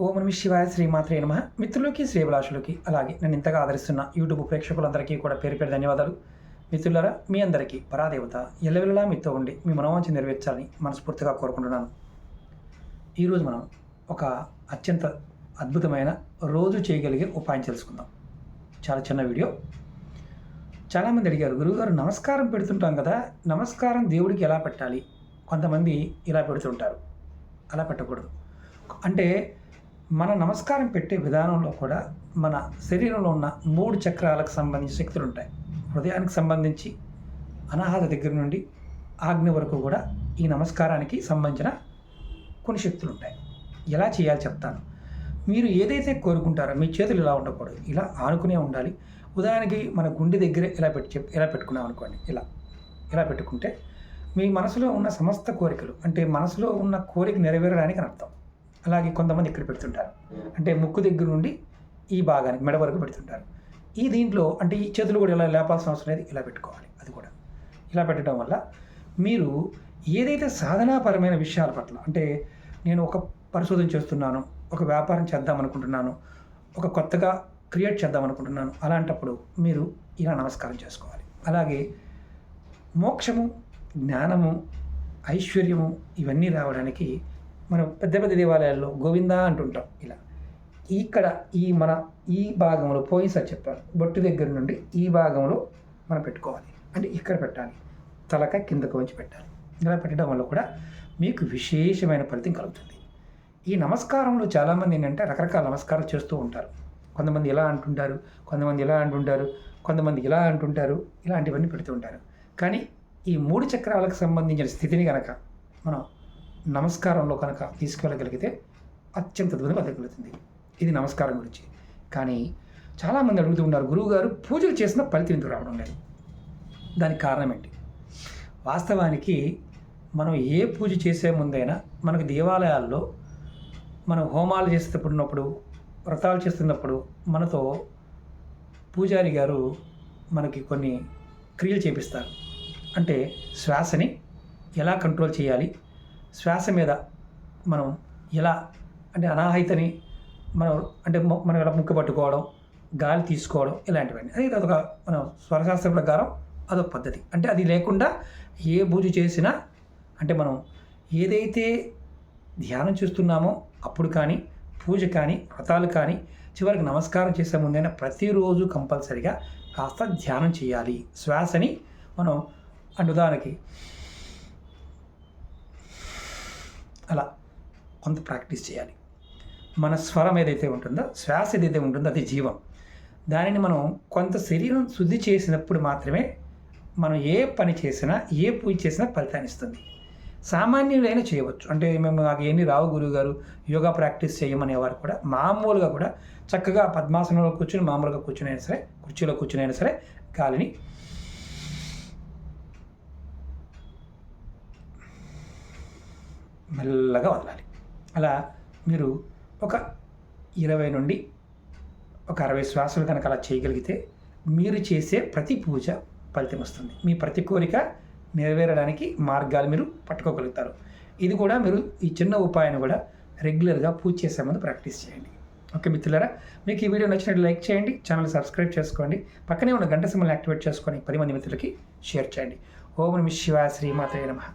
ఓం నమ శివాయ శ్రీమాత్రే నమ. మిత్రులకి శ్రీభిలాషులకి అలాగే నన్ను ఇంతగా ఆదరిస్తున్న యూట్యూబ్ ప్రేక్షకులందరికీ కూడా పేరు పేరు ధన్యవాదాలు. మిత్రులరా మీ అందరికీ పరాదేవత ఎల్లవెల్లలా మీతో ఉండి మీ మనోవాంఛ నెరవేర్చాలని మనస్ఫూర్తిగా కోరుకుంటున్నాను. ఈరోజు మనం ఒక అత్యంత అద్భుతమైన రోజు చేయగలిగే ఉపాయం తెలుసుకుందాం. చాలా చిన్న వీడియో. చాలామంది అడిగారు గురువుగారు నమస్కారం పెడుతుంటాం కదా నమస్కారం దేవుడికి ఎలా పెట్టాలి? కొంతమంది ఇలా పెడుతుంటారు. అలా పెట్టకూడదు. అంటే మన నమస్కారం పెట్టే విధానంలో కూడా మన శరీరంలో ఉన్న మూడు చక్రాలకు సంబంధించిన శక్తులు ఉంటాయి. హృదయానికి సంబంధించి అనాహత దగ్గర నుండి ఆజ్ఞ వరకు కూడా ఈ నమస్కారానికి సంబంధించిన కొన్ని శక్తులు ఉంటాయి. ఎలా చేయాలి చెప్తాను. మీరు ఏదైతే కోరుకుంటారో మీ చేతులు ఇలా ఉండకూడదు. ఇలా ఆనుకునే ఉండాలి. ఉదాహరణకి మన గుండె దగ్గరే ఇలా పెట్టి చెప్ ఇలా పెట్టుకున్నాం అనుకోండి. ఇలా ఇలా పెట్టుకుంటే మీ మనసులో ఉన్న సమస్త కోరికలు అంటే మనసులో ఉన్న కోరిక నెరవేరడానికి అని అర్థం. అలాగే కొంతమంది ఇక్కడ పెడుతుంటారు. అంటే ముక్కు దగ్గర నుండి ఈ భాగానికి మెడ వరకు పెడుతుంటారు. ఈ దీంట్లో అంటే ఈ చేతులు కూడా ఇలా లేపాల్సిన అవసరం లేదు ఇలా పెట్టుకోవాలి అది కూడా. ఇలా పెట్టడం వల్ల మీరు ఏదైతే సాధనాపరమైన విషయాల పట్ల అంటే నేను ఒక పరిశోధన చేస్తున్నాను ఒక వ్యాపారం చేద్దాం అనుకుంటున్నాను ఒక కొత్తగా క్రియేట్ చేద్దాం అనుకుంటున్నాను అలాంటప్పుడు మీరు ఇలా నమస్కారం చేసుకోవాలి. అలాగే మోక్షము జ్ఞానము ఐశ్వర్యము ఇవన్నీ రావడానికి మనం పెద్ద పెద్ద దేవాలయాల్లో గోవిందా అంటుంటాం ఇలా. ఇక్కడ ఈ మన ఈ భాగంలో పోయినసారి చెప్పాను బొట్టు దగ్గర నుండి ఈ భాగంలో మనం పెట్టుకోవాలి. అంటే ఇక్కడ పెట్టాలి తలక కిందకు వంచి పెట్టాలి. ఇలా పెట్టడం వల్ల కూడా మీకు విశేషమైన ఫలితం కలుగుతుంది. ఈ నమస్కారంలో చాలామంది ఏంటంటే రకరకాల నమస్కారాలు చేస్తూ ఉంటారు. కొంతమంది ఇలా అంటుంటారు కొంతమంది ఇలా అంటుంటారు కొంతమంది ఇలా అంటుంటారు ఇలాంటివన్నీ పెడుతూ ఉంటారు. కానీ ఈ మూడు చక్రాలకు సంబంధించిన స్థితిని కనుక మనం నమస్కారంలో కనుక తీసుకెళ్ళగలిగితే అత్యంత అద్భుతంగా బతకగలుగుతుంది ఇది నమస్కారం గురించి. కానీ చాలామంది అడుగుతూ ఉన్నారు గురువుగారు పూజలు చేసిన ఫలితం ఎందుకు రావడం లేదు? దానికి కారణం ఏంటి? వాస్తవానికి మనం ఏ పూజ చేసే ముందైనా మనకు దేవాలయాల్లో మనం హోమాలు చేసేటప్పుడు వ్రతాలు చేస్తున్నప్పుడు మనతో పూజారి గారు మనకి కొన్ని క్రియలు చేపిస్తారు. అంటే శ్వాసని ఎలా కంట్రోల్ చేయాలి? శ్వాస మీద మనం ఎలా అంటే అనాహితని మనం అంటే మనం ఎలా ముక్కు పట్టుకోవడం గాలి తీసుకోవడం ఇలాంటివన్నీ. అది అదొక మనం స్వరశాస్త్రం ప్రకారం అదొక పద్ధతి. అంటే అది లేకుండా ఏ పూజ చేసినా అంటే మనం ఏదైతే ధ్యానం చేస్తున్నామో అప్పుడు కానీ పూజ కానీ వ్రతాలు కానీ చివరికి నమస్కారం చేసే ముందైనా ప్రతిరోజు కంపల్సరిగా కాస్త ధ్యానం చేయాలి. శ్వాసని మనం అంటే ఉదాహరణకి అలా కొంత ప్రాక్టీస్ చేయాలి. మన స్వరం ఏదైతే ఉంటుందో శ్వాస ఏదైతే ఉంటుందో అది జీవం. దానిని మనం కొంత శరీరం శుద్ధి చేసినప్పుడు మాత్రమే మనం ఏ పని చేసినా ఏ పూజ చేసినా ఫలితాన్ని ఇస్తుంది. సామాన్యులైనా చేయవచ్చు. అంటే మేము నాకు ఏమి రావు గురువు గారు యోగా ప్రాక్టీస్ చేయమనేవారు కూడా మామూలుగా కూడా చక్కగా పద్మాసనంలో కూర్చుని మామూలుగా కూర్చుని అయినా సరే కుర్చీలో కూర్చుని అయినా సరే గాలిని మెల్లగా వదలాలి. అలా మీరు ఒక ఇరవై నుండి ఒక అరవై శ్వాసలు కనుక అలా చేయగలిగితే మీరు చేసే ప్రతి పూజ ఫలితం వస్తుంది. మీ ప్రతి కోరిక నెరవేరడానికి మార్గాలు మీరు పట్టుకోగలుగుతారు. ఇది కూడా మీరు ఈ చిన్న ఉపాయాన్ని కూడా రెగ్యులర్గా పూజ చేసే ముందు ప్రాక్టీస్ చేయండి. ఓకే మిత్రులారా మీకు ఈ వీడియో నచ్చినట్టు లైక్ చేయండి ఛానల్ సబ్స్క్రైబ్ చేసుకోండి పక్కనే ఉన్న గంట సింబల్ని యాక్టివేట్ చేసుకొని పది మంది మిత్రులకి షేర్ చేయండి. ఓం నమ శివ శ్రీమాత్రే నమః.